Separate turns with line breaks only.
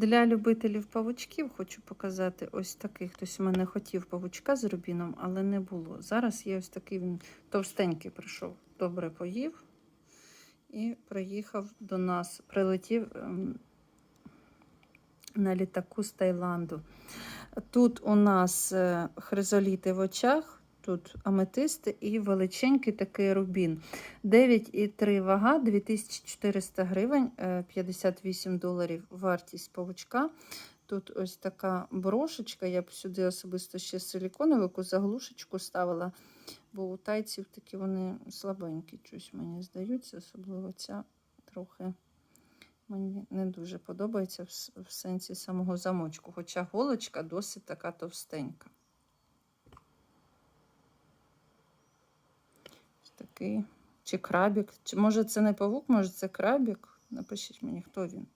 Для любителів павучків хочу показати ось такий. Хтось у мене хотів павучка з рубіном, але не було. Зараз є ось такий він товстенький прийшов. Добре поїв і приїхав до нас. Прилетів ем, на літаку з Таїланду. Тут у нас е, хризоліти в очах, тут аметисти і величенький такий рубін. 9,3 вага, 2400 гривень, е, 58 доларів вартість павучка. Тут ось така брошечка. Я б сюди особисто ще силіконову заглушечку ставила, бо у тайців такі вони слабенькі, щось мені здаються, особливо ця трохи. Мені не дуже подобається в сенсі самого замочку, хоча голочка досить така товстенька. Ось Такий. Чи крабік. Чи може це не павук, може це крабік? Напишіть мені, хто він.